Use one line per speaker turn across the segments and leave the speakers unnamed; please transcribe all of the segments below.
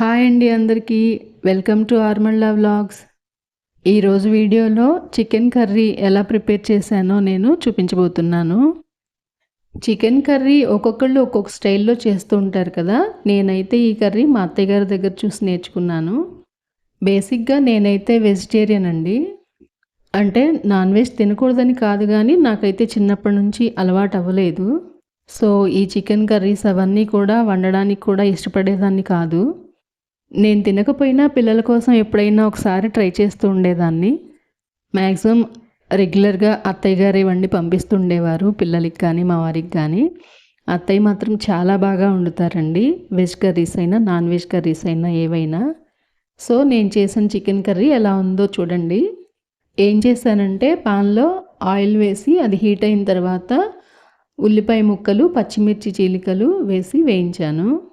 Hi అండి అందరికీ. Welcome to ఆర్మల్లా vlogs ఈరోజు వీడియోలో చికెన్ కర్రీ ఎలా ప్రిపేర్ చేశానో నేను చూపించబోతున్నాను. చికెన్ కర్రీ ఒక్కొక్కళ్ళు ఒక్కొక్క స్టైల్లో చేస్తూ ఉంటారు కదా. నేనైతే ఈ కర్రీ మా అత్తయ్య గారి దగ్గర చూసి నేర్చుకున్నాను. బేసిక్గా నేనైతే వెజిటేరియన్ అండి. అంటే నాన్ వెజ్ తినకూడదని కాదు కానీ నాకైతే చిన్నప్పటి నుంచి అలవాటు అవ్వలేదు. సో ఈ చికెన్ కర్రీస్ అవన్నీ కూడా వండడానికి కూడా ఇష్టపడేదాన్ని కాదు. నేను తినకపోయినా పిల్లల కోసం ఎప్పుడైనా ఒకసారి ట్రై చేస్తూ ఉండేదాన్ని. మ్యాక్సిమం రెగ్యులర్గా అత్తయ్య గారు వండి పంపిస్తుండేవారు పిల్లలకి కానీ మా వారికి కానీ. అత్తయ్య మాత్రం చాలా బాగా వండుతారండి. వెజ్ కర్రీస్ అయినా నాన్ వెజ్ కర్రీస్ అయినా ఏవైనా. సో నేను చేసిన చికెన్ కర్రీ ఎలా ఉందో చూడండి. ఏం చేశానంటే పాన్లో ఆయిల్ వేసి అది హీట్ అయిన తర్వాత ఉల్లిపాయ ముక్కలు పచ్చిమిర్చి చీలికలు వేసి వేయించాను.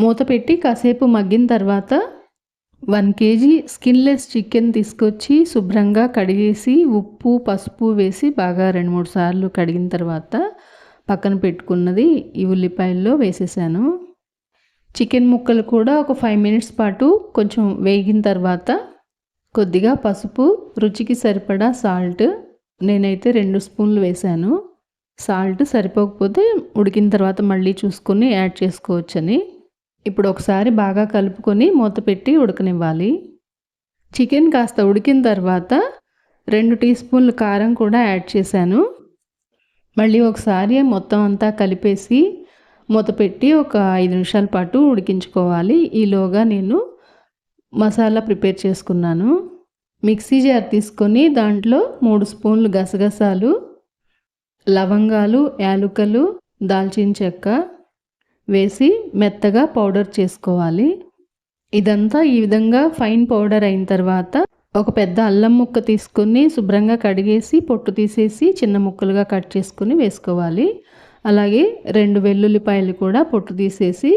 మూత పెట్టి కాసేపు మగ్గిన తర్వాత వన్ కేజీ స్కిన్లెస్ చికెన్ తీసుకొచ్చి శుభ్రంగా కడిగేసి ఉప్పు పసుపు వేసి బాగా రెండు మూడు సార్లు కడిగిన తర్వాత పక్కన పెట్టుకున్నది ఈ ఉల్లిపాయల్లో వేసేసాను. చికెన్ ముక్కలు కూడా ఒక ఫైవ్ మినిట్స్ పాటు కొంచెం వేగిన తర్వాత కొద్దిగా పసుపు రుచికి సరిపడా సాల్ట్ నేనైతే రెండు స్పూన్లు వేశాను సాల్ట్ సరిపోకపోతే ఉడికిన తర్వాత మళ్ళీ చూసుకొని యాడ్ చేసుకోవచ్చని. ఇప్పుడు ఒకసారి బాగా కలుపుకొని మూత పెట్టి ఉడకనివ్వాలి. చికెన్ కాస్త ఉడికిన తర్వాత రెండు టీ స్పూన్లు కారం కూడా యాడ్ చేశాను. మళ్ళీ ఒకసారి మొత్తం అంతా కలిపేసి మూత పెట్టి ఒక ఐదు నిమిషాల పాటు ఉడికించుకోవాలి. ఈలోగా నేను మసాలా ప్రిపేర్ చేసుకున్నాను. మిక్సీ జార్ తీసుకొని దాంట్లో మూడు స్పూన్లు గసగసాలు లవంగాలు యాలుకలు దాల్చిన చెక్క వేసి మెత్తగా పౌడర్ చేసుకోవాలి. ఇదంతా ఈ విధంగా ఫైన్ పౌడర్ అయిన తర్వాత ఒక పెద్ద అల్లం ముక్క తీసుకొని శుభ్రంగా కడిగేసి పొట్టు తీసేసి చిన్న ముక్కలుగా కట్ చేసుకుని వేసుకోవాలి. అలాగే రెండు వెల్లుల్లిపాయలు కూడా పొట్టు తీసేసి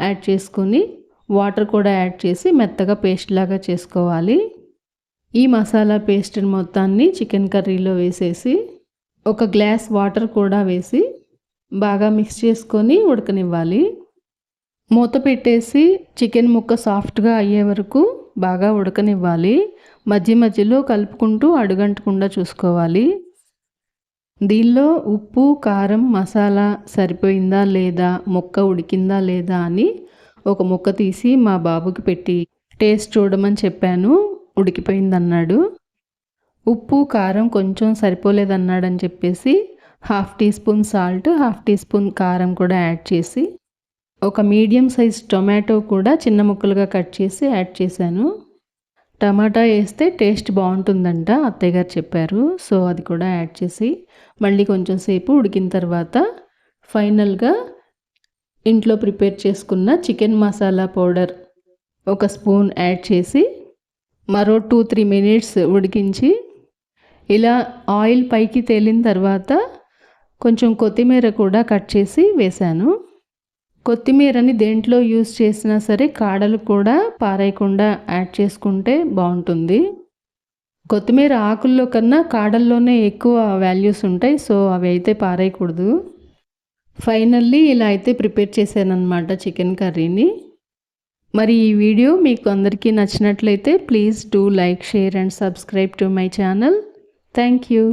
యాడ్ చేసుకొని వాటర్ కూడా యాడ్ చేసి మెత్తగా పేస్ట్ లాగా చేసుకోవాలి. ఈ మసాలా పేస్ట్ మొత్తాన్ని చికెన్ కర్రీలో వేసేసి ఒక గ్లాస్ వాటర్ కూడా వేసి బాగా మిక్స్ చేసుకొని ఉడకనివ్వాలి. మూత పెట్టేసి చికెన్ ముక్క సాఫ్ట్గా అయ్యే వరకు బాగా ఉడకనివ్వాలి. మధ్య మధ్యలో కలుపుకుంటూ అడుగంటకుండా చూసుకోవాలి. దీనిలో ఉప్పు కారం మసాలా సరిపోయిందా లేదా ముక్క ఉడికిందా లేదా అని ఒక ముక్క తీసి మా బాబుకి పెట్టి టేస్ట్ చూడమని చెప్పాను ఉడికిపోయిందన్నాడు. ఉప్పు కారం కొంచెం సరిపోలేదన్నాడని చెప్పేసి half teaspoon salt half teaspoon కారం కూడా యాడ్ చేసి ఒక మీడియం సైజ్ టొమాటో కూడా చిన్న ముక్కలుగా కట్ చేసి యాడ్ చేశాను. టమాటా వేస్తే టేస్ట్ బాగుంటుందంట అత్తయ్య గారు చెప్పారు. సో అది కూడా యాడ్ చేసి మళ్ళీ కొంచెం సేపు ఉడికిన తర్వాత ఫైనల్గా ఇంట్లో ప్రిపేర్ చేసుకున్న చికెన్ మసాలా పౌడర్ ఒక స్పూన్ యాడ్ చేసి మరో టూ త్రీ మినిట్స్ ఉడికించి ఇలా ఆయిల్ పైకి తేలిన తర్వాత కొంచెం కొత్తిమీర కూడా కట్ చేసి వేశాను. కొత్తిమీరని దేంట్లో యూస్ చేసినా సరే కాడలు కూడా పారేయకుండా యాడ్ చేసుకుంటే బాగుంటుంది. కొత్తిమీర ఆకుల్లో కన్నా కాడల్లోనే ఎక్కువ వాల్యూస్ ఉంటాయి సో అవి అయితే పారేయకూడదు. ఫైనల్లీ ఇలా అయితే ప్రిపేర్ చేశానన్నమాట చికెన్ కర్రీని. మరి ఈ వీడియో మీకు అందరికీ నచ్చినట్లయితే please do like share and subscribe to my channel. Thank you.